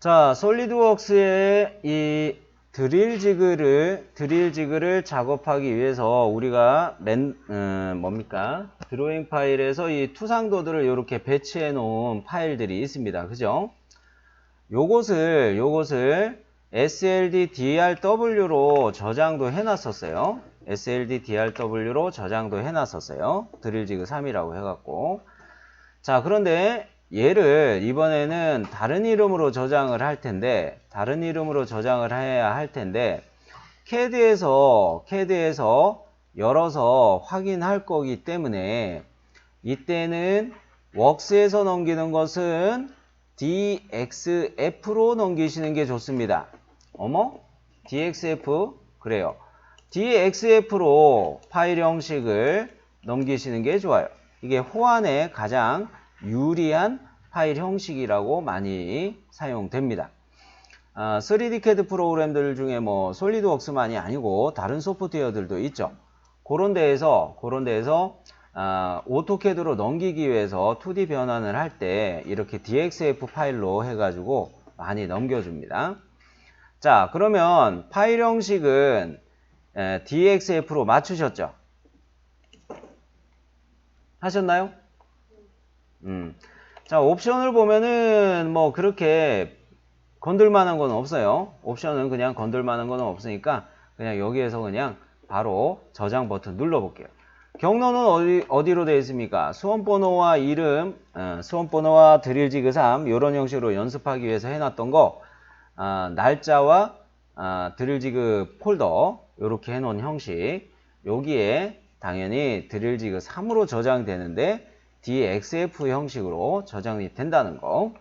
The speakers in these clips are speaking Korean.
자, 솔리드웍스의 이 드릴 지그를 드릴 지그를 작업하기 위해서 우리가 맨 음, 뭡니까? 드로잉 파일에서 이 투상도들을 이렇게 배치해 놓은 파일들이 있습니다. 그죠? 요것을 요것을 SLDDRW로 저장도 해 놨었어요. SLDDRW로 저장도 해 놨었어요. 드릴 지그 3이라고 해 갖고. 자, 그런데 얘를 이번에는 다른 이름으로 저장을 할 텐데 다른 이름으로 저장을 해야 할 텐데 CAD에서 CAD에서 열어서 확인할 거기 때문에 이때는 웍스에서 넘기는 것은 DXF로 넘기시는 게 좋습니다. 어머? DXF? 그래요. DXF로 파일 형식을 넘기시는 게 좋아요. 이게 호환에 가장 유리한 파일 형식이라고 많이 사용됩니다. 아, 3D CAD 프로그램들 중에 뭐 솔리드웍스만이 아니고 다른 소프트웨어들도 있죠. 그런 데에서 그런 데에서 아, 오토캐드로 넘기기 위해서 2D 변환을 할 때 이렇게 DXF 파일로 해가지고 많이 넘겨줍니다. 자, 그러면 파일 형식은 에, DXF로 맞추셨죠? 하셨나요? 음. 자, 옵션을 보면은 뭐 그렇게 건들만한 건 없어요. 옵션은 그냥 건들만한 건 없으니까 그냥 여기에서 그냥 바로 저장 버튼 눌러 볼게요. 경로는 어디, 어디로 되어 있습니까? 수험번호와 이름, 어, 수험번호와 드릴지그 3 이런 형식으로 연습하기 위해서 해놨던 거 아, 날짜와 아, 드릴지그 폴더 이렇게 해놓은 형식 여기에 당연히 드릴지그 3으로 저장되는데 DXF 형식으로 저장이 된다는 거.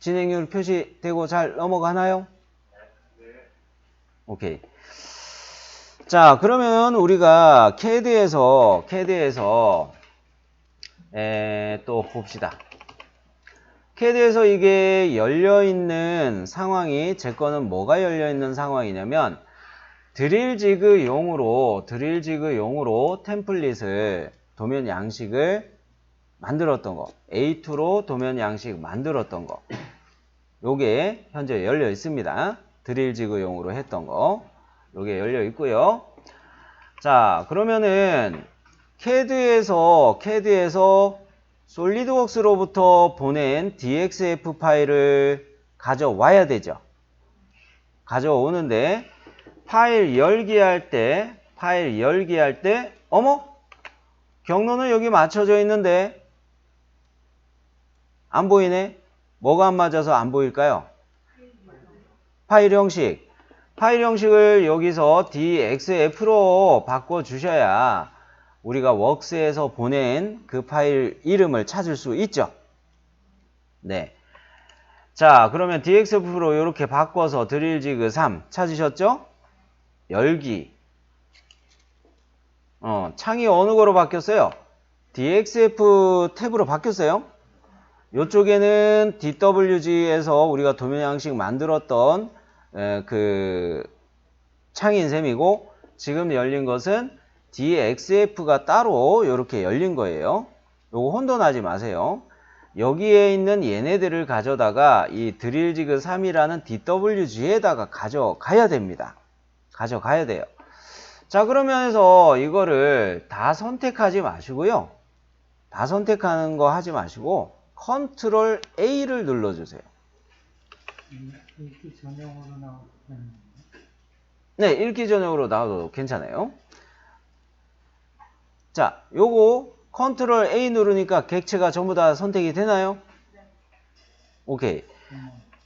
진행률 표시되고 잘 넘어가나요? 오케이. 자, 그러면 우리가 CAD에서, CAD에서, 에, 또 봅시다. CAD에서 이게 열려있는 상황이, 제 거는 뭐가 열려있는 상황이냐면, 드릴 지그 용으로 드릴 지그 용으로 템플릿을 도면 양식을 만들었던 거. A2로 도면 양식 만들었던 거. 요게 현재 열려 있습니다. 드릴 지그 용으로 했던 거. 요게 열려 있고요. 자 그러면은 CAD에서 CAD에서 솔리드웍스로부터 보낸 DXF 파일을 가져와야 되죠. 가져오는데 파일 열기 할 때, 파일 열기 할 때, 어머? 경로는 여기 맞춰져 있는데, 안 보이네? 뭐가 안 맞아서 안 보일까요? 파일 형식. 파일 형식을 여기서 DXF로 바꿔주셔야 우리가 웍스에서 보낸 그 파일 이름을 찾을 수 있죠. 네. 자, 그러면 DXF로 이렇게 바꿔서 드릴지그 3 찾으셨죠? 열기. 어, 창이 어느 거로 바뀌었어요? DXF 탭으로 바뀌었어요. 이쪽에는 DWG에서 우리가 도면 양식 만들었던 에, 그 창인 셈이고 지금 열린 것은 DXF가 따로 이렇게 열린 거예요. 요거 혼돈하지 마세요. 여기에 있는 얘네들을 가져다가 이 드릴지그 3이라는 DWG에다가 가져가야 됩니다. 가져가야 돼요. 자, 그러면서 이거를 다 선택하지 마시고요. 다 선택하는 거 하지 마시고 컨트롤 A를 눌러주세요. 읽기 전용으로 나오는 네, 읽기 전용으로 나와도 괜찮아요. 자, 요거 컨트롤 A 누르니까 객체가 전부 다 선택이 되나요? 오케이.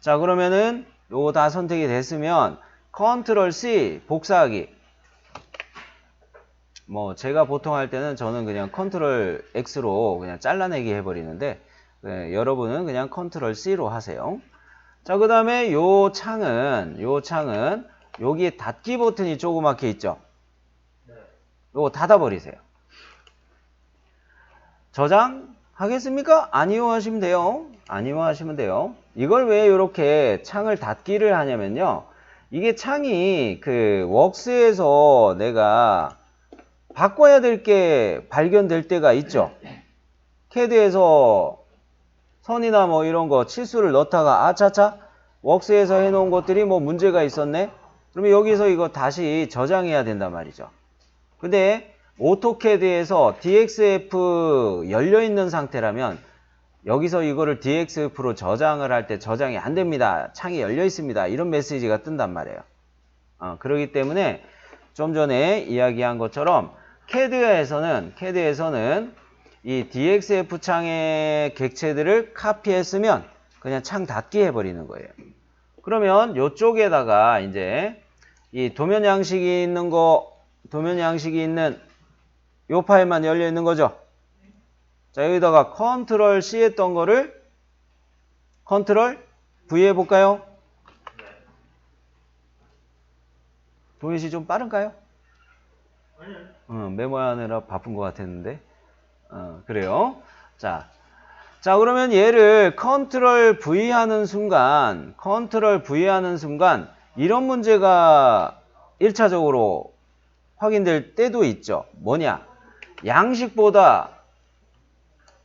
자, 그러면은 요거 다 선택이 됐으면 컨트롤 C 복사하기. 뭐 제가 보통 할 때는 저는 그냥 컨트롤 X로 그냥 잘라내기 해버리는데 네, 여러분은 그냥 컨트롤 C로 하세요. 자, 그 다음에 요 창은 요 창은 여기에 닫기 버튼이 조그맣게 있죠. 요거 닫아버리세요. 저장 하겠습니까? 아니요 하시면 돼요. 아니요 하시면 돼요. 이걸 왜 이렇게 창을 닫기를 하냐면요. 이게 창이 그 웍스에서 내가 바꿔야 될 게 발견될 때가 있죠. 캐드에서 선이나 뭐 이런 거 치수를 넣다가 아차차 웍스에서 해놓은 것들이 뭐 문제가 있었네. 그러면 여기서 이거 다시 저장해야 된단 말이죠. 근데 오토캐드에서 DXF 열려 있는 상태라면 여기서 이거를 DXF로 저장을 할 때 저장이 안 됩니다. 창이 열려 있습니다. 이런 메시지가 뜬단 말이에요. 어, 그렇기 때문에 좀 전에 이야기한 것처럼 캐드에서는 캐드에서는 이 DXF 창의 객체들을 카피했으면 그냥 창 닫기 해버리는 거예요. 그러면 이쪽에다가 이제 이 도면 양식이 있는 거 도면 양식이 있는 요 파일만 열려 있는 거죠. 자 여기다가 컨트롤 C 했던 거를 컨트롤 V 해볼까요? 동현 씨 좀 빠른가요? 어, 메모하느라 바쁜 것 같았는데. 어, 그래요. 자, 자 그러면 얘를 컨트롤 V 하는 순간, 컨트롤 V 하는 순간 이런 문제가 1차적으로 확인될 때도 있죠. 뭐냐? 양식보다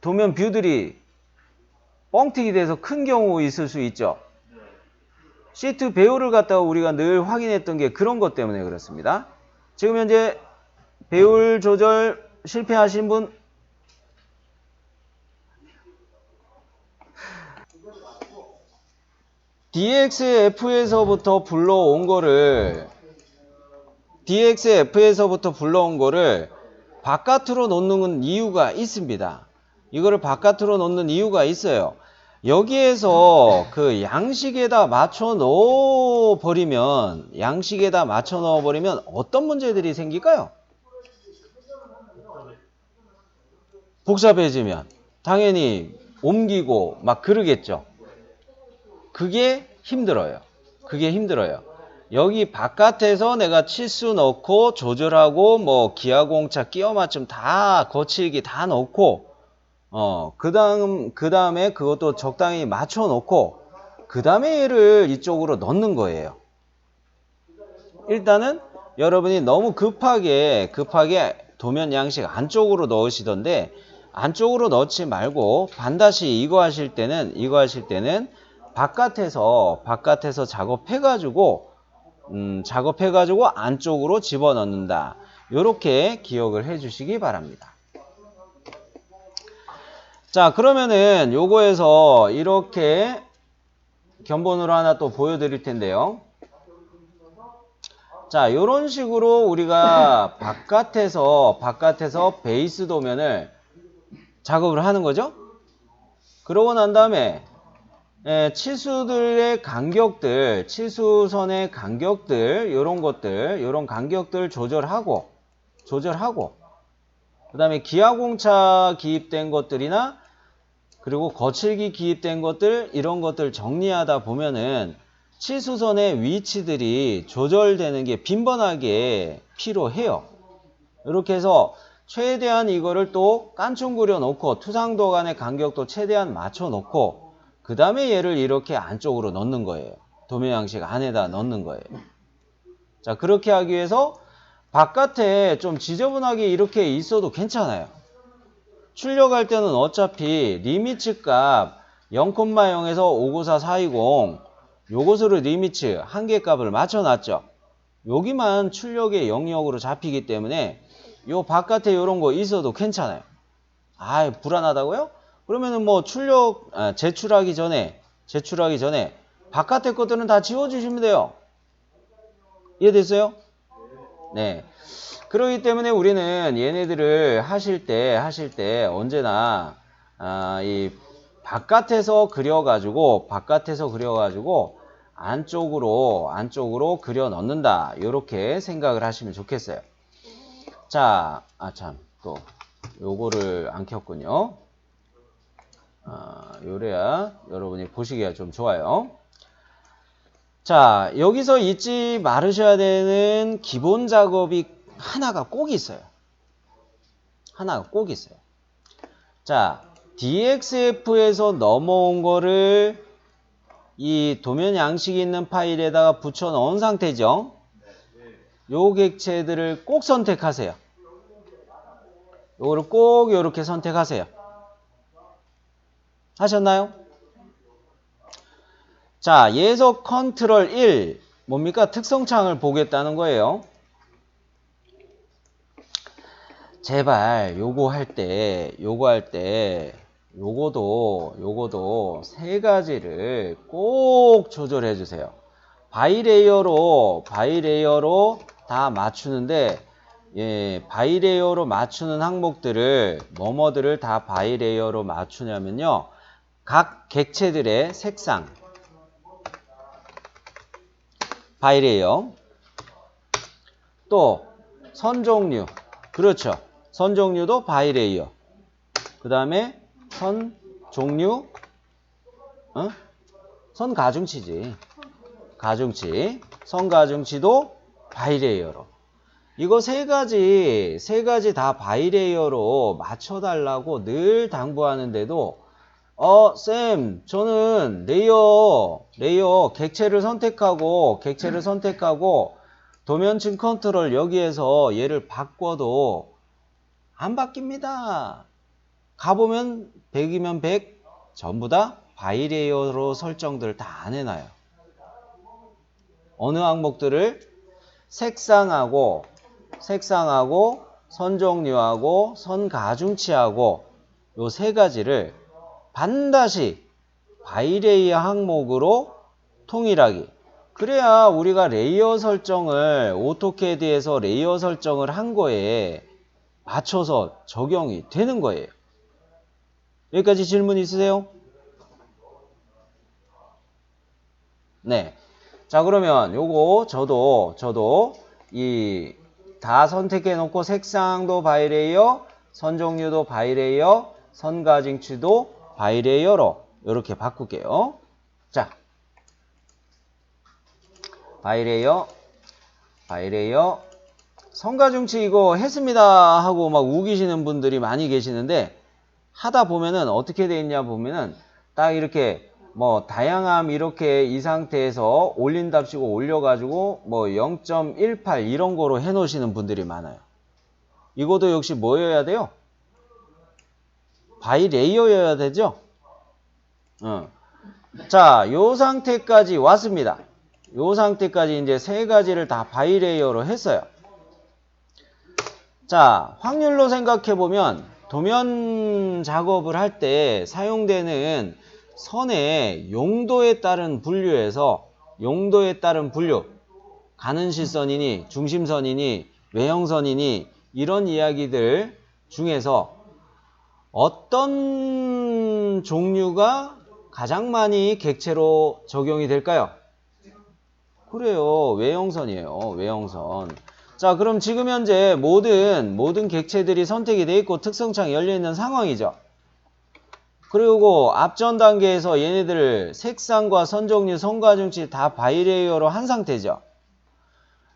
도면 뷰들이 뻥튀기 돼서 큰 경우 있을 수 있죠. 시트 배우를 갖다가 우리가 늘 확인했던 게 그런 것 때문에 그렇습니다. 지금 현재 배울 조절 실패하신 분 DXF에서부터 불러온 거를 DXF에서부터 불러온 거를 바깥으로 놓는 이유가 있습니다. 이거를 바깥으로 놓는 이유가 있어요. 여기에서 그 양식에다 맞춰 넣어 버리면 양식에다 맞춰 넣어 버리면 어떤 문제들이 생길까요? 복잡해지면 당연히 옮기고 막 그러겠죠. 그게 힘들어요. 그게 힘들어요. 여기 바깥에서 내가 치수 넣고 조절하고 뭐 기하공차 끼워 맞춤 다 거칠기 다 넣고 어, 그 다음, 그 다음에 그것도 적당히 맞춰 놓고, 그 다음에 얘를 이쪽으로 넣는 거예요. 일단은 여러분이 너무 급하게, 급하게 도면 양식 안쪽으로 넣으시던데, 안쪽으로 넣지 말고, 반드시 이거 하실 때는, 이거 하실 때는, 바깥에서, 바깥에서 작업해가지고, 음, 작업해가지고 안쪽으로 집어 넣는다. 요렇게 기억을 해 주시기 바랍니다. 자 그러면은 요거에서 이렇게 견본으로 하나 또 보여드릴 텐데요. 자 요런 식으로 우리가 바깥에서 바깥에서 베이스 도면을 작업을 하는 거죠. 그러고 난 다음에 예, 치수들의 간격들, 치수선의 간격들, 요런 것들, 요런 간격들 조절하고, 조절하고, 그 다음에 기하공차 기입된 것들이나 그리고 거칠기 기입된 것들 이런 것들 정리하다 보면은 치수선의 위치들이 조절되는 게 빈번하게 필요해요. 이렇게 해서 최대한 이거를 또 깐충구려 놓고 투상도 간의 간격도 최대한 맞춰 놓고 그 다음에 얘를 이렇게 안쪽으로 넣는 거예요. 도면 양식 안에다 넣는 거예요. 자 그렇게 하기 위해서 바깥에 좀 지저분하게 이렇게 있어도 괜찮아요. 출력할 때는 어차피 리미츠 값 0,0에서 594,420 요것으로 리미츠 한계 값을 맞춰놨죠. 여기만 출력의 영역으로 잡히기 때문에 요 바깥에 요런 거 있어도 괜찮아요. 아 불안하다고요? 그러면은 뭐 출력 아, 제출하기 전에 제출하기 전에 바깥에 것들은 다 지워주시면 돼요. 이해됐어요? 네. 그러기 때문에 우리는 얘네들을 하실 때, 하실 때 언제나, 아, 이 바깥에서 그려가지고, 바깥에서 그려가지고, 안쪽으로, 안쪽으로 그려 넣는다. 이렇게 생각을 하시면 좋겠어요. 자, 아, 참, 또, 요거를 안 켰군요. 아, 요래야 여러분이 보시기가 좀 좋아요. 자, 여기서 잊지 말으셔야 되는 기본 작업이 하나가 꼭 있어요. 하나가 꼭 있어요. 자, DXF에서 넘어온 거를 이 도면 양식이 있는 파일에다가 붙여 넣은 상태죠. 요 객체들을 꼭 선택하세요. 요거를 꼭 이렇게 선택하세요. 하셨나요? 자, 예속 컨트롤 1 뭡니까? 특성창을 보겠다는 거예요. 제발 요거 할 때, 요거 할 때, 요거도, 요거도 세 가지를 꼭 조절해 주세요. 바이레이어로, 바이레이어로 다 맞추는데, 예, 바이레이어로 맞추는 항목들을, 뭐뭐들을 다 바이레이어로 맞추냐면요. 각 객체들의 색상, 바이레이어, 또 선종류, 그렇죠. 선종류도 바이레이어. 그 다음에 선 종류, 어? 선 가중치지. 가중치. 선 가중치도 바이레이어로. 이거 세 가지, 세 가지 다 바이레이어로 맞춰 달라고 늘 당부하는데도, 어, 쌤, 저는 레이어, 레이어, 객체를 선택하고, 객체를 선택하고, 도면층 컨트롤 여기에서 얘를 바꿔도 안 바뀝니다. 가보면 100이면 100 전부 다 바이 레이어로 설정들 다 안 해놔요. 어느 항목들을 색상하고 색상하고 선종류하고 선가중치하고 요 세 가지를 반드시 바이레이어 항목으로 통일하기. 그래야 우리가 레이어 설정을 오토캐드에서 레이어 설정을 한 거에 맞춰서 적용이 되는 거예요. 여기까지 질문 있으세요? 네. 자, 그러면 요거 저도 저도 이 다 선택해 놓고 색상도 바이레이어, 선종류도 바이레이어, 선가징치도 바이레이어로 이렇게 바꿀게요. 자. 바이레이어, 바이레이어, 성가중치 이거 했습니다 하고 막 우기시는 분들이 많이 계시는데 하다 보면은 어떻게 돼 있냐 보면은 딱 이렇게 뭐 다양함 이렇게 이 상태에서 올린답시고 올려가지고 뭐 0.18 이런 거로 해 놓으시는 분들이 많아요. 이것도 역시 뭐여야 돼요? 바이 레이어여야 되죠? 어. 자, 요 상태까지 왔습니다. 요 상태까지 이제 세 가지를 다 바이 레이어로 했어요. 자, 확률로 생각해 보면 도면 작업을 할 때 사용되는 선의 용도에 따른 분류에서 용도에 따른 분류 가는 실선이니 중심선이니 외형선이니 이런 이야기들 중에서 어떤 종류가 가장 많이 객체로 적용이 될까요? 그래요. 외형선이에요. 외형선. 자, 그럼 지금 현재 모든 모든 객체들이 선택이 돼 있고 특성창이 열려 있는 상황이죠. 그리고 앞전 단계에서 얘네들을 색상과 선종류, 선과중치 다 바이레이어로 한 상태죠.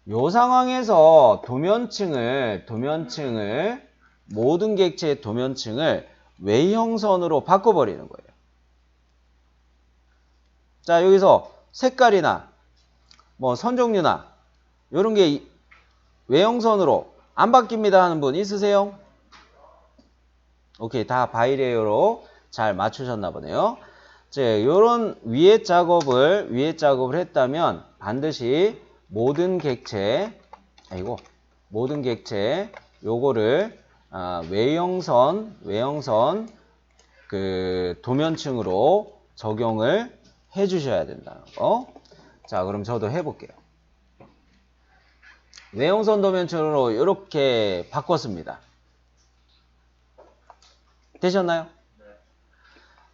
요 상황에서 도면층을 도면층을 모든 객체의 도면층을 외형선으로 바꿔버리는 거예요. 자 여기서 색깔이나 뭐 선종류나 이런 게 외형선으로 안 바뀝니다 하는 분 있으세요? 오케이 다 바이레이어로 잘 맞추셨나 보네요. 자, 요런 위에 작업을 위에 작업을 했다면 반드시 모든 객체 아이고 모든 객체 요거를 아, 외형선 외형선 그 도면층으로 적용을 해 주셔야 된다는 거. 자, 그럼 저도 해 볼게요. 외형선 도면층으로 이렇게 바꿨습니다. 되셨나요?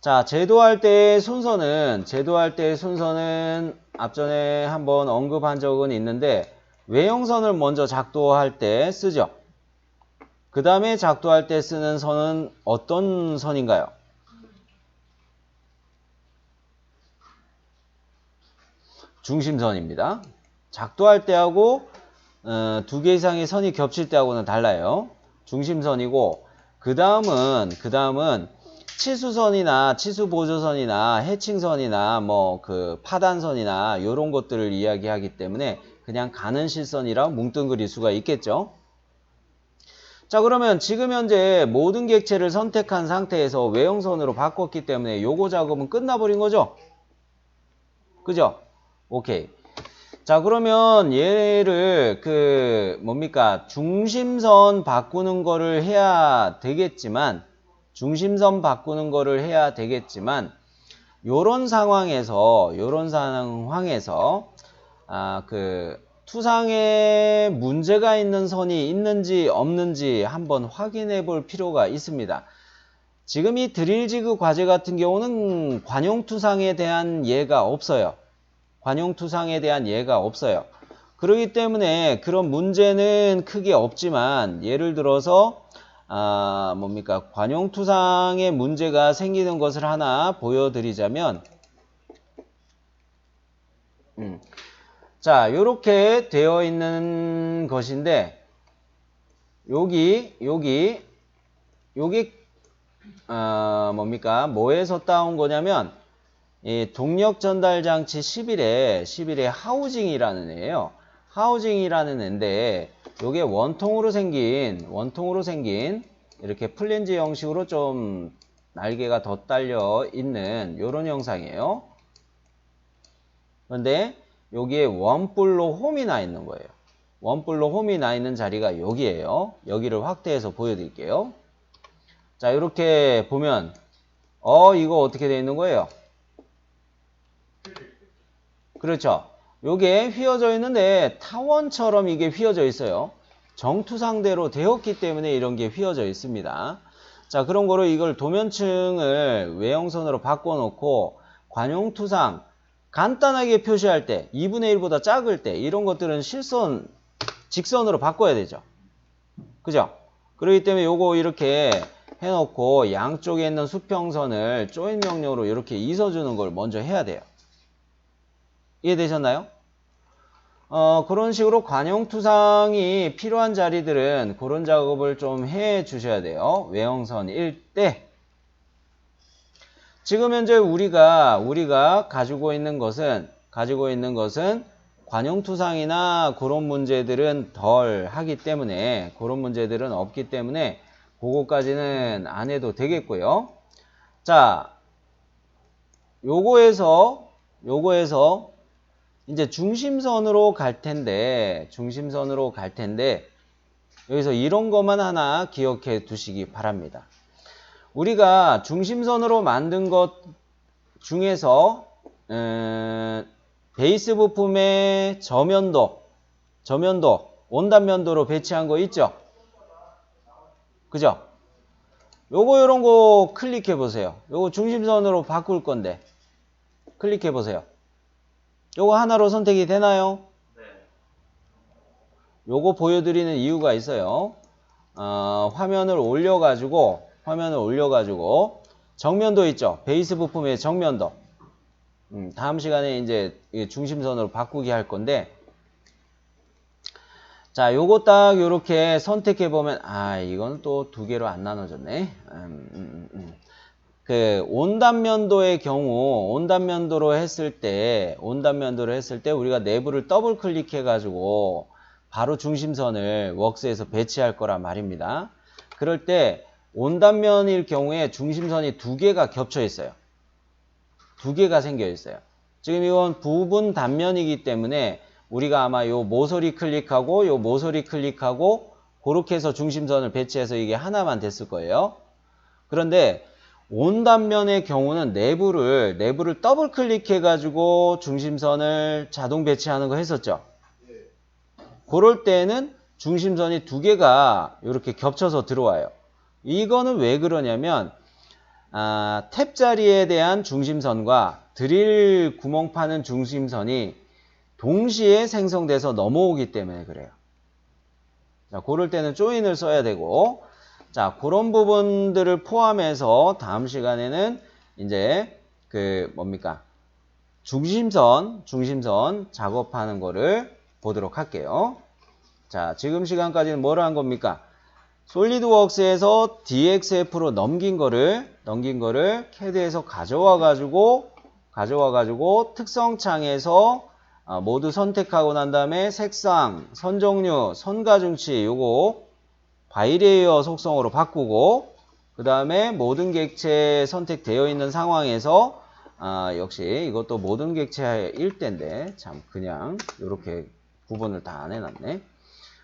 자, 제도할 때의 순서는, 제도할 때의 순서는 앞전에 한번 언급한 적은 있는데, 외형선을 먼저 작도할 때 쓰죠. 그 다음에 작도할 때 쓰는 선은 어떤 선인가요? 중심선입니다. 작도할 때하고 어, 두개 이상의 선이 겹칠 때하고는 달라요. 중심선이고 그 다음은 그 다음은 치수선이나 치수보조선이나 해칭선이나 뭐 그 파단선이나 이런 것들을 이야기하기 때문에 그냥 가는 실선이라 뭉뚱그릴 수가 있겠죠. 자 그러면 지금 현재 모든 객체를 선택한 상태에서 외형선으로 바꿨기 때문에 요거 작업은 끝나버린 거죠? 그죠? 오케이. 자 그러면 얘를 그 뭡니까 중심선 바꾸는 거를 해야 되겠지만 중심선 바꾸는 거를 해야 되겠지만 요런 상황에서 요런 상황에서 아 그 투상에 문제가 있는 선이 있는지 없는지 한번 확인해 볼 필요가 있습니다. 지금 이 드릴지그 과제 같은 경우는 관용투상에 대한 예가 없어요. 관용투상에 대한 예가 없어요. 그렇기 때문에 그런 문제는 크게 없지만 예를 들어서 아 뭡니까 관용투상에 문제가 생기는 것을 하나 보여드리자면 음. 자 요렇게 되어 있는 것인데 여기 여기 여기 어, 뭡니까 뭐에서 따온 거냐면 이 동력 전달 장치 11에 11에 하우징이라는 애예요. 하우징이라는 애인데 요게 원통으로 생긴 원통으로 생긴 이렇게 플랜지 형식으로 좀 날개가 더 딸려 있는 요런 형상이에요. 그런데 여기에 원뿔로 홈이 나 있는 거예요. 원뿔로 홈이 나 있는 자리가 여기에요. 여기를 확대해서 보여드릴게요. 자 이렇게 보면 어 이거 어떻게 되어 있는 거예요? 그렇죠. 요게 휘어져 있는데 타원처럼 이게 휘어져 있어요. 정투상대로 되었기 때문에 이런 게 휘어져 있습니다. 자 그런 거로 이걸 도면층을 외형선으로 바꿔놓고 관용투상 간단하게 표시할 때 2분의 1보다 작을 때 이런 것들은 실선 직선으로 바꿔야 되죠. 그죠? 그렇기 때문에 요거 이렇게 해놓고 양쪽에 있는 수평선을 조인 명령으로 이렇게 이서주는 걸 먼저 해야 돼요. 이해되셨나요? 어, 그런 식으로 관용투상이 필요한 자리들은 그런 작업을 좀 해 주셔야 돼요. 외형선일 때. 지금 현재 우리가, 우리가 가지고 있는 것은, 가지고 있는 것은 관용투상이나 그런 문제들은 덜 하기 때문에, 그런 문제들은 없기 때문에, 그거까지는 안 해도 되겠고요. 자, 요거에서, 요거에서 이제 중심선으로 갈 텐데 중심선으로 갈 텐데 여기서 이런 것만 하나 기억해 두시기 바랍니다. 우리가 중심선으로 만든 것 중에서 음, 베이스 부품의 저면도 저면도 온단면도로 배치한 거 있죠? 그죠? 요거 요런 거 클릭해 보세요. 요거 중심선으로 바꿀 건데 클릭해 보세요. 요거 하나로 선택이 되나요? 네. 요거 보여드리는 이유가 있어요. 어, 화면을 올려가지고, 화면을 올려가지고, 정면도 있죠. 베이스 부품의 정면도. 음, 다음 시간에 이제 중심선으로 바꾸기 할 건데, 자, 요거 딱 요렇게 선택해 보면, 아, 이건 또 두 개로 안 나눠졌네. 음, 음, 음. 그 온단면도의 경우 온단면도로 했을 때 온단면도로 했을 때 우리가 내부를 더블 클릭해 가지고 바로 중심선을 웍스에서 배치할 거란 말입니다. 그럴 때 온단면일 경우에 중심선이 두 개가 겹쳐 있어요. 두 개가 생겨 있어요. 지금 이건 부분 단면이기 때문에 우리가 아마 요 모서리 클릭하고 요 모서리 클릭하고 그렇게 해서 중심선을 배치해서 이게 하나만 됐을 거예요. 그런데 온단면의 경우는 내부를 내부를 더블 클릭해 가지고 중심선을 자동 배치하는 거 했었죠. 그럴 때는 중심선이 두 개가 이렇게 겹쳐서 들어와요. 이거는 왜 그러냐면 아, 탭 자리에 대한 중심선과 드릴 구멍 파는 중심선이 동시에 생성돼서 넘어오기 때문에 그래요. 자, 그럴 때는 조인을 써야 되고 자, 그런 부분들을 포함해서 다음 시간에는 이제 그 뭡니까? 중심선, 중심선 작업하는 거를 보도록 할게요. 자, 지금 시간까지는 뭐를 한 겁니까? 솔리드웍스에서 DXF로 넘긴 거를 넘긴 거를 캐드에서 가져와 가지고 가져와 가지고 특성 창에서 아, 모두 선택하고 난 다음에 색상, 선 종류, 선가중치 요거 바이레이어 속성으로 바꾸고 그 다음에 모든 객체 선택되어 있는 상황에서 아, 역시 이것도 모든 객체일 때인데 참 그냥 이렇게 구분을 다 안 해놨네.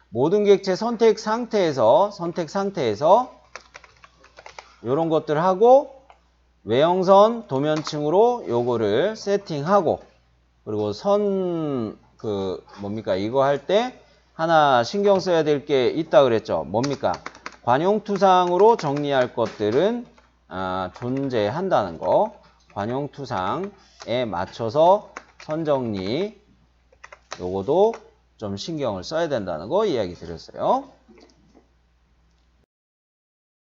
모든 객체 선택 상태에서 선택 상태에서 이런 것들 하고 외형선 도면층으로 요거를 세팅하고 그리고 선 그 뭡니까? 이거 할 때 하나 신경 써야 될 게 있다 그랬죠. 뭡니까? 관용투상으로 정리할 것들은 아, 존재한다는 거. 관용투상에 맞춰서 선정리. 요거도 좀 신경을 써야 된다는 거 이야기 드렸어요